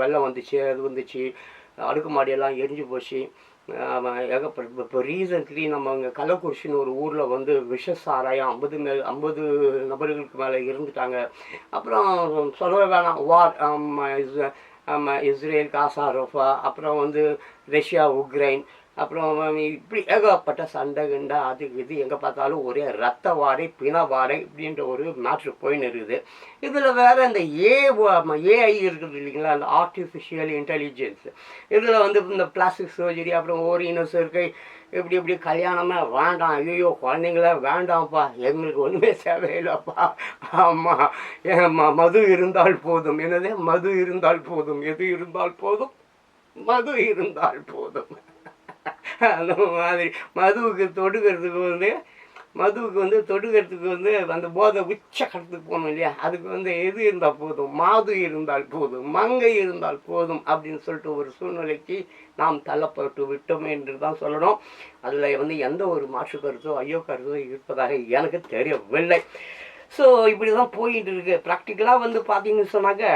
வெள்ளம் வந்துச்சு அது வந்துச்சு அடுக்குமாடியெல்லாம் எரிஞ்சு போச்சு. ஏகப்பட்ட இப்போ ரீசன்ட்லி நம்ம இங்கே கள்ளக்குறிச்சின்னு ஒரு ஊரில் வந்து விஷ சாராயம் ஐம்பது மேல் ஐம்பது நபர்களுக்கு மேலே இருந்துட்டாங்க. அப்புறம் சொல்லவே வேணாம் war is Israel Gaza Rafah அப்புறம் வந்து ரஷ்யா உக்ரைன் அப்புறம் இப்படி ஏகப்பட்ட சண்டை கிண்டை அது இது எங்கே பார்த்தாலும் ஒரே ரத்த வாடை பிண வாடை இப்படின்ற ஒரு மேட்ரு போயின்னு இருக்குது. இதில் வேறு இந்த ஏ ஏஐ இருக்குது இல்லைங்களா? அந்த ஆர்டிஃபிஷியல் இன்டெலிஜென்ஸ் இதில் வந்து இந்த பிளாஸ்டிக் சர்ஜரி அப்புறம் ஓரினஸ் இருக்கை இப்படி இப்படி கல்யாணமே வேண்டாம். ஐயோ குழந்தைங்கள வேண்டாம்ப்பா. எங்களுக்கு ஒன்றுமே தேவையில்லைப்பா. ஆமாம் ஏம்மா மது இருந்தால் போதும். என்னதே? மது இருந்தால் போதும். எது இருந்தால் போதும்? மது இருந்தால் போதும். அந்த மாதிரி மதுவுக்கு தொடுக்கிறதுக்கு வந்து மதுவுக்கு வந்து தொடுக்கிறதுக்கு வந்து அந்த போதை உச்ச கடத்துக்கு போகணும் இல்லையா? அதுக்கு வந்து எது இருந்தால் போதும்? மாது இருந்தால் போதும் மங்கை இருந்தால் போதும் அப்படின்னு சொல்லிட்டு ஒரு சூழ்நிலைக்கு நாம் தள்ளப்பட்டு விட்டோம் என்று தான் சொல்லணும். அதில் வந்து எந்த ஒரு மாற்று கருத்தோ ஐயோ கருத்தோ இருப்பதாக எனக்கு தெரியவில்லை. ஸோ இப்படி தான் போயிட்டு இருக்கு. ப்ராக்டிக்கலாக வந்து பார்த்தீங்கன்னு சொன்னாக்க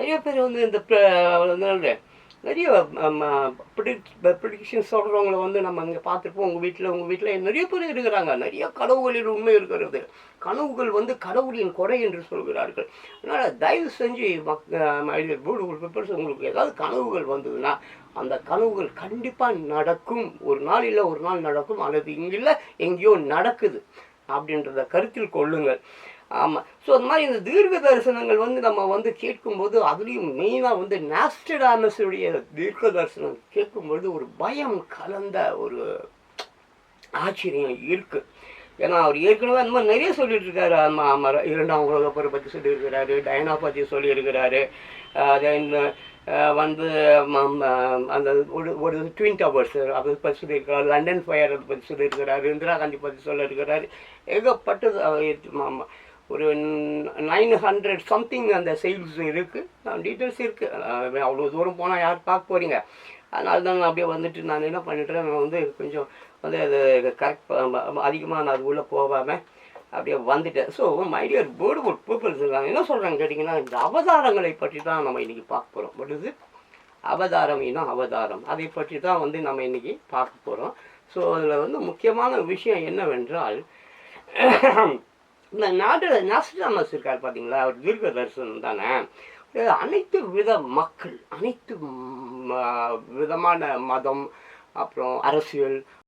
நிறைய பேர் வந்து இந்த நிறைய ப்ரிடிக்ஷன் சொல்கிறவங்கள வந்து நம்ம இங்கே பார்த்துருப்போம். உங்கள் வீட்டில் உங்கள் வீட்டில் நிறைய பேர் இருக்கிறாங்க. நிறைய கனவுகளில் உண்மை இருக்கிறது. கனவுகள் வந்து கடவுளின் குறை என்று சொல்கிறார்கள். அதனால் தயவு செஞ்சு மக் பியூட்டிஃபுல் பீப்பிள்ஸ் உங்களுக்கு ஏதாவது கனவுகள் வந்ததுன்னா அந்த கனவுகள் கண்டிப்பாக நடக்கும். ஒரு நாள் இல்லை ஒரு நாள் நடக்கும். அல்லது இங்கில்லை எங்கேயோ நடக்குது. அப்படின்றத கருத்தில் கொள்ளுங்கள். ஆமாம் ஸோ அது மாதிரி இந்த தீர்க்க தரிசனங்கள் வந்து நம்ம வந்து கேட்கும்போது அதுலேயும் மெயினாக வந்து நாஸ்டடாமஸுடைய தீர்க்க தரிசனம் கேட்கும்பொழுது ஒரு பயம் கலந்த ஒரு ஆச்சரியம் இருக்குது ஏன்னா அவர் ஏற்கனவே அந்த மாதிரி நிறைய சொல்லிட்டு இருக்காரு ஆமாம் இரண்டாம் உலக போரை பற்றி சொல்லியிருக்கிறாரு டயனா பற்றி சொல்லியிருக்கிறாரு. தென் வந்து அந்த ஒரு ஒரு ட்வின் டவர்ஸ் அதை பற்றி சொல்லியிருக்கிறார். லண்டன் ஃபயர் அதை பற்றி சொல்லியிருக்கிறாரு. இந்திரா காந்தி பற்றி சொல்லியிருக்கிறாரு. ஏகப்பட்டது ஆமாம் ஒரு நைன் ஹண்ட்ரட் சம்திங் அந்த சேல்ஸ் இருக்குது டீட்டெயில்ஸ் இருக்குது அவ்வளோ தூரம் போனால் யார் பார்க்க போகிறீங்க அதனால தான் நான் அப்படியே வந்துட்டு நான் என்ன பண்ணிட்டுறேன் நான் வந்து கொஞ்சம் வந்து அது கரெக்ட் அதிகமாக நான் அது உள்ளே போகாமல் அப்படியே வந்துட்டேன். So my dear bird good peoples இருக்காங்க என்ன சொல்கிறாங்க கேட்டிங்கன்னா இந்த அவதாரங்களை பற்றி தான் நம்ம இன்றைக்கி பார்க்க போகிறோம் பட் இது அவதாரம் இன்னும் அவதாரம். அதை பற்றி தான் வந்து நம்ம இன்றைக்கி பார்க்க போகிறோம் ஸோ அதில் வந்து முக்கியமான விஷயம் என்னவென்றால் இந்த நாட்டில் நாஸ்டாமஸ் இருக்கார் பார்த்தீங்களா அவர் தீர்க்க தரிசனம் தானே? அனைத்து வித மக்கள் அனைத்து விதமான மதம் அப்புறம் அரசியல்